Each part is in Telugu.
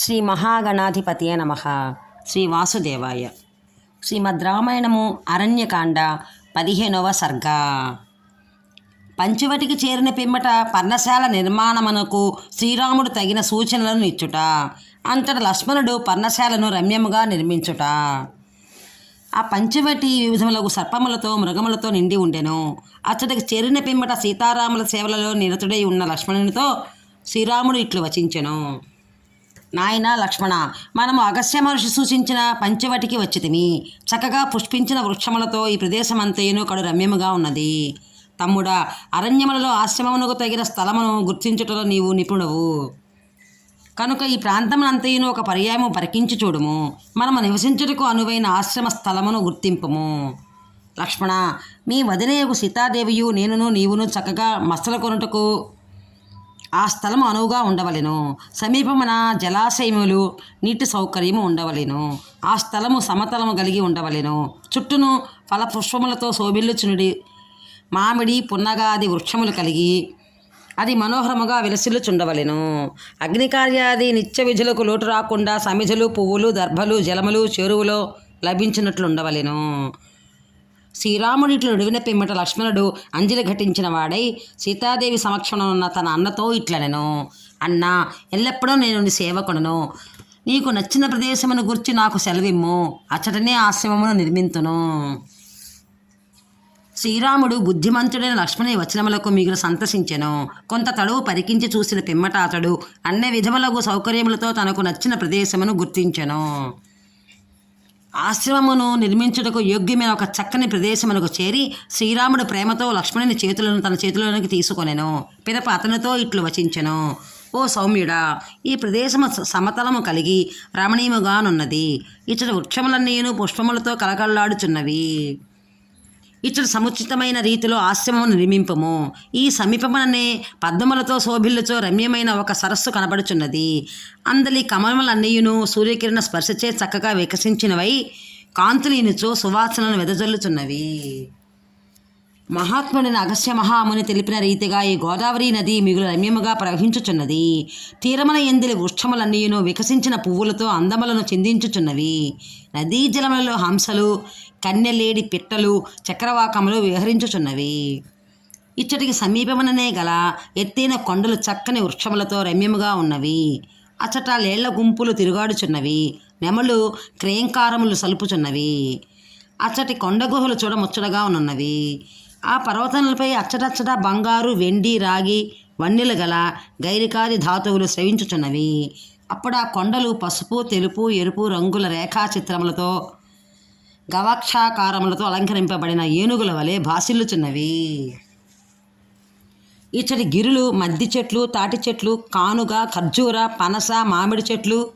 శ్రీ మహాగణాధిపతియే నమ. శ్రీ వాసుదేవాయ. శ్రీమద్ రామాయణము అరణ్యకాండ పదిహేనవ సర్గ. పంచవటికి చేరిన పిమ్మట పర్ణశాల నిర్మాణమునకు శ్రీరాముడు తగిన సూచనలను ఇచ్చుట అంతట లక్ష్మణుడు పర్ణశాలను రమ్యముగా నిర్మించుట. ఆ పంచవటి వివిధములకు సర్పములతో మృగములతో నిండి ఉండెను. అతడికి చేరిన పిమ్మట సీతారాముల సేవలలో నిరతుడై ఉన్న లక్ష్మణునితో శ్రీరాముడు ఇట్లు వచించెను. నాయన లక్ష్మణ మనము అగస్య మహర్షి సూచించిన పంచవటికి వచ్చితిమి. చక్కగా పుష్పించిన వృక్షములతో ఈ ప్రదేశమంతయును కడు రమ్యముగా ఉన్నది. తమ్ముడా అరణ్యములలో ఆశ్రమమునకు తగిన స్థలమును గుర్తించుటలో నీవు నిపుణువు కనుక ఈ ప్రాంతమునంతయును ఒక పర్యాయము పరికించి చూడుము. మనము నివసించుటకు అనువైన ఆశ్రమ స్థలమును గుర్తింపుము. లక్ష్మణ మీ వదిలేయకు సీతాదేవియు నేనును నీవును చక్కగా మస్తల కొనుటకు ఆ స్థలము అనువుగా ఉండవలెను. సమీపమున జలాశయములు నీటి సౌకర్యము ఉండవలెను. ఆ స్థలము సమతలము కలిగి ఉండవలెను. చుట్టూను ఫల పుష్పములతో శోభిల్లుచునుడి మామిడి పున్నగాది వృక్షములు కలిగి అది మనోహరముగా విలసిల్లుచుండవలెను. అగ్నికార్యాది నిత్య విధులకు లోటు రాకుండా సమిధులు పువ్వులు దర్భలు జలములు చెరువులో లభించినట్లుండవలెను. ఉండవలెను శ్రీరాముడిట్లు నుడివిన పిమ్మట లక్ష్మణుడు అంజలి ఘటించిన వాడై సీతాదేవి సమక్షంలో ఉన్న తన అన్నతో ఇట్లనెను అన్నా ఎల్లప్పుడూ నేను నీ సేవకుడను. నీకు నచ్చిన ప్రదేశమును గుర్చి నాకు సెలవిమ్ము. అచ్చటనే ఆశ్రమమును నిర్మింతును. శ్రీరాముడు బుద్ధిమంతుడైన లక్ష్మణి వచనములకు మిగులు సంతసించెను. కొంత తడువు పరికించి చూసిన పిమ్మట అతడు అన్ని విధములకు సౌకర్యములతో తనకు నచ్చిన ప్రదేశమును గుర్తించెను. ఆశ్రమమును నిర్మించుటకు యోగ్యమైన ఒక చక్కని ప్రదేశమునకు చేరి శ్రీరాముడు ప్రేమతో లక్ష్మణుని చేతులను తన చేతిలోనికి తీసుకొనెను. పిదప అతనితో ఇట్లు వచించెను. ఓ సౌమ్యుడా ఈ ప్రదేశము సమతలము కలిగి రమణీయముగానున్నది. ఇచ్చట వృక్షములన్నీను పుష్పములతో కలకల్లాడుచున్నవి. ఇచ్చట సముచితమైన రీతిలో ఆశ్రమమును నిర్మింపము. ఈ సమీపముననే పద్మములతో శోభిల్లుచో రమ్యమైన ఒక సరస్సు కనబడుచున్నది. అందలి కమలములన్నీయును సూర్యకిరణ స్పర్శచే చక్కగా వికసించినవై కాంతులీనుచో సువాసనను వెదజల్లుచున్నవి. మహాత్ముడైన అగస్య మహాముని తెలిపిన రీతిగా ఈ గోదావరి నది మిగులు రమ్యముగా ప్రవహించుచున్నది. తీరమున ఎందిలి వృక్షములన్నీయును వికసించిన పువ్వులతో అందములను చిందించుచున్నవి. నదీ జలములలో హంసలు కన్నెలేడి పిట్టలు చక్రవాకములు విహరించుచున్నవి. ఇచ్చటికి సమీపముననే గల ఎత్తైన కొండలు చక్కని వృక్షములతో రమ్యముగా ఉన్నవి. అచ్చట లేళ్ళ గుంపులు తిరుగాడుచున్నవి. నెమలు క్రేంకారములు సలుపుచున్నవి. అచ్చటి కొండ గుహలు చూడముచ్చటగా ఉన్నవి. ఆ పర్వతములపై అచ్చటచ్చట బంగారు వెండి రాగి వన్నెలు గల గైరికాది ధాతువులు స్రవించుచున్నవి. అప్పుడు ఆ కొండలు పసుపు తెలుపు ఎరుపు రంగుల రేఖాచిత్రములతో గవాక్షాకారములతో అలంకరింపబడిన ఏనుగుల వలె భాసిల్లుచున్నవి. ఇచ్చటి గిరులు మద్ది చెట్లు తాటి చెట్లు కానుగ ఖర్జూర పనస మామిడి చెట్లు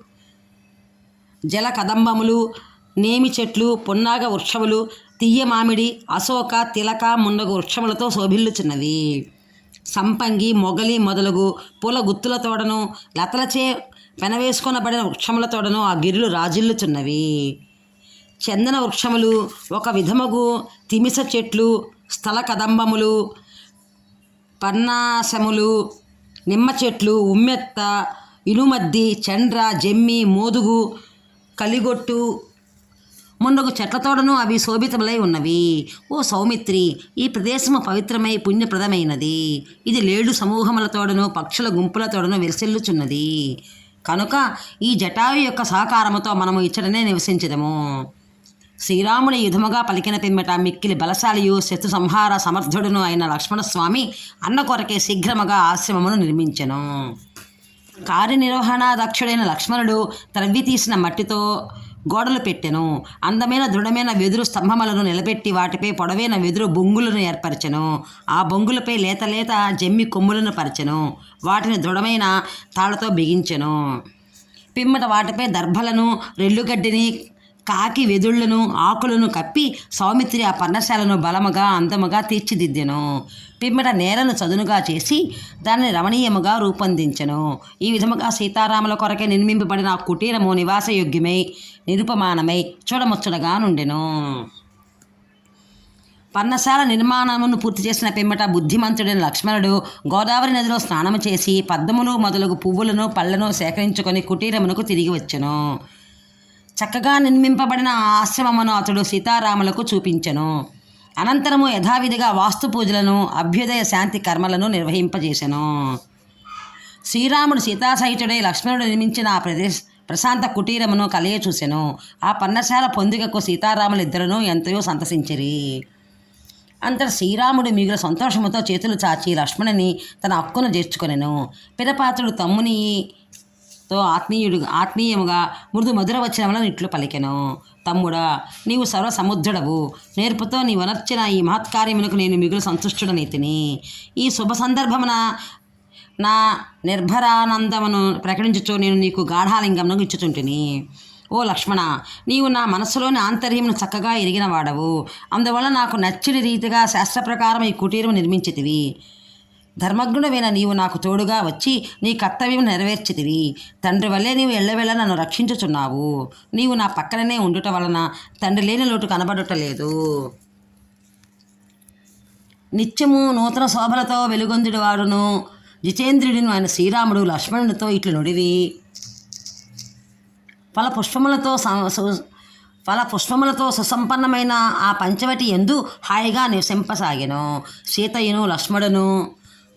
జల కదంబములు నేమి చెట్లు పున్నాగ వృక్షములు తీయ మామిడి అశోక తిలక మున్నగు వృక్షములతో శోభిల్లుచున్నవి. సంపంగి మొగలి మొదలగు పూల గుత్తుల తోడను లతలచే పెనవేసుకొనబడిన వృక్షముల తోడను ఆ గిరులు రాజిల్లుచున్నవి. చందన వృక్షములు ఒక విధముగు తిమిస చెట్లు స్థల కదంబములు పన్నాసములు నిమ్మ చెట్లు ఉమ్మెత్త ఇనుమద్ది చండ్ర జమ్మి మోదుగు కలిగొట్టు మున్నగు చెట్లతోడను అవి శోభితములై ఉన్నవి. ఓ సౌమిత్రి ఈ ప్రదేశము పవిత్రమై పుణ్యప్రదమైనది. ఇది లేడు సమూహములతోడను పక్షుల గుంపులతోడను వెలిసెల్లుచున్నది. కనుక ఈ జటాయు యొక్క సహకారముతో మనము ఇచ్చటనే నివసించదము. శ్రీరాముని యుధముగా పలికిన పిమ్మట మిక్కిలి బలశాలియు శత్రు సంహార సమర్థుడును అయిన లక్ష్మణస్వామి అన్న కొరకే శీఘ్రముగా ఆశ్రమమును నిర్మించెను. కార్యనిర్వహణ దక్షుడైన లక్ష్మణుడు త్రవ్వి తీసిన మట్టితో గోడలు పెట్టెను. అందమైన దృఢమైన వెదురు స్తంభములను నిలబెట్టి వాటిపై పొడవైన వెదురు బొంగులను ఏర్పరచెను. ఆ బొంగులపై లేత లేత జమ్మి కొమ్ములను పరచెను. వాటిని దృఢమైన తాళ్ళతో బిగించెను. పిమ్మట వాటిపై దర్భలను రెల్లుగడ్డిని కాకి వెదుళ్ళను ఆకులను కప్పి సౌమిత్రి ఆ పర్ణశాలను బలముగా అందముగా తీర్చిదిద్దెను. పిమ్మట నేలను చదునుగా చేసి దానిని రమణీయముగా రూపొందించెను. ఈ విధముగా సీతారాముల కొరకే నిర్మింపబడిన ఆ కుటీరము నివాసయోగ్యమై నిరుపమానమై చూడముచ్చటగా నుండెను. పర్ణశాల నిర్మాణమును పూర్తి చేసిన పిమ్మట బుద్ధిమంతుడైన లక్ష్మణుడు గోదావరి నదిలో స్నానము చేసి పద్మములు మొదలగు పువ్వులను పళ్ళను సేకరించుకొని కుటీరమునకు తిరిగి వచ్చెను. చక్కగా నిర్మింపబడిన ఆశ్రమమును అతడు సీతారాములకు చూపించెను. అనంతరము యథావిధిగా వాస్తు పూజలను అభ్యుదయ శాంతి కర్మలను నిర్వహింపజేసెను. శ్రీరాముడు సీతాసహితుడై లక్ష్మణుడు నిర్మించిన ఆ ప్రదేశ ప్రశాంత కుటీరమును కలియ చూసెను. ఆ పర్ణశాల పొందికకు సీతారాములిద్దరూ ఎంతయో సంతసించిరి. అంతట శ్రీరాముడు మిగుల సంతోషముతో చేతులు చాచి లక్ష్మణుని తన హక్కును చేర్చుకొనెను పిరపాత్రుడు తమ్ముని తో ఆత్మీయుడు ఆత్మీయముగా మృదు మధుర వచనములను ఇట్లు పలికెను. తమ్ముడా నీవు సర్వ సముద్రుడవు నేర్పుతో నీ వనర్చిన ఈ మహత్కార్యమునకు నేను మిగులు సంతుష్టుడనైతిని. ఈ శుభ సందర్భమున నా నిర్భరానందమును ప్రకటించుచు నేను నీకు గాఢాలింగమును ఇచ్చుచుంటిని. ఓ లక్ష్మణ నీవు నా మనస్సులోని ఆంతర్యమును చక్కగా ఎరిగిన వాడవు అందువల్ల నాకు నచ్చిన రీతిగా శాస్త్ర ప్రకారం ఈ కుటీరం నిర్మించితివి. ధర్మజ్ఞుడమైన నీవు నాకు తోడుగా వచ్చి నీ కర్తవ్యం నెరవేర్చితివి. తండ్రి వల్లే నీవు ఎల్లవేళ నన్ను రక్షించుచున్నావు. నీవు నా పక్కననే ఉండుట వలన తండ్రి లేని లోటు కనబడుటలేదు నిత్యము నూతన శోభలతో వెలుగొందుడు వాడును. జితేంద్రుడిను ఆయన శ్రీరాముడు లక్ష్మణునితో ఇట్లు నుడివి. ఫల పుష్పములతో సు- ఫల పుష్పములతో సుసంపన్నమైన ఆ పంచవటి ఎందు హాయిగా నివసింపసాగెను. సీతయ్యను లక్ష్మణును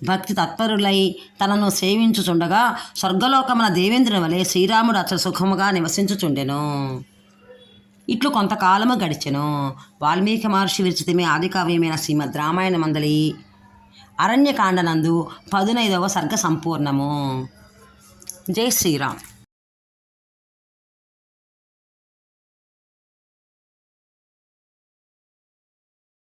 భక్తి తత్పరులై తనను సేవించుచుండగా స్వర్గలోకమున దేవేంద్రుని వలె శ్రీరాముడు అచ్చ సుఖముగా నివసించుచుండెను. ఇట్లు కొంతకాలము గడిచెను. వాల్మీకి మహర్షి విరచితమే ఆది కావ్యమైన శ్రీమద్ రామాయణ మందలి అరణ్యకాండనందు పదునైదవ సర్గ సంపూర్ణము జై శ్రీరామ్.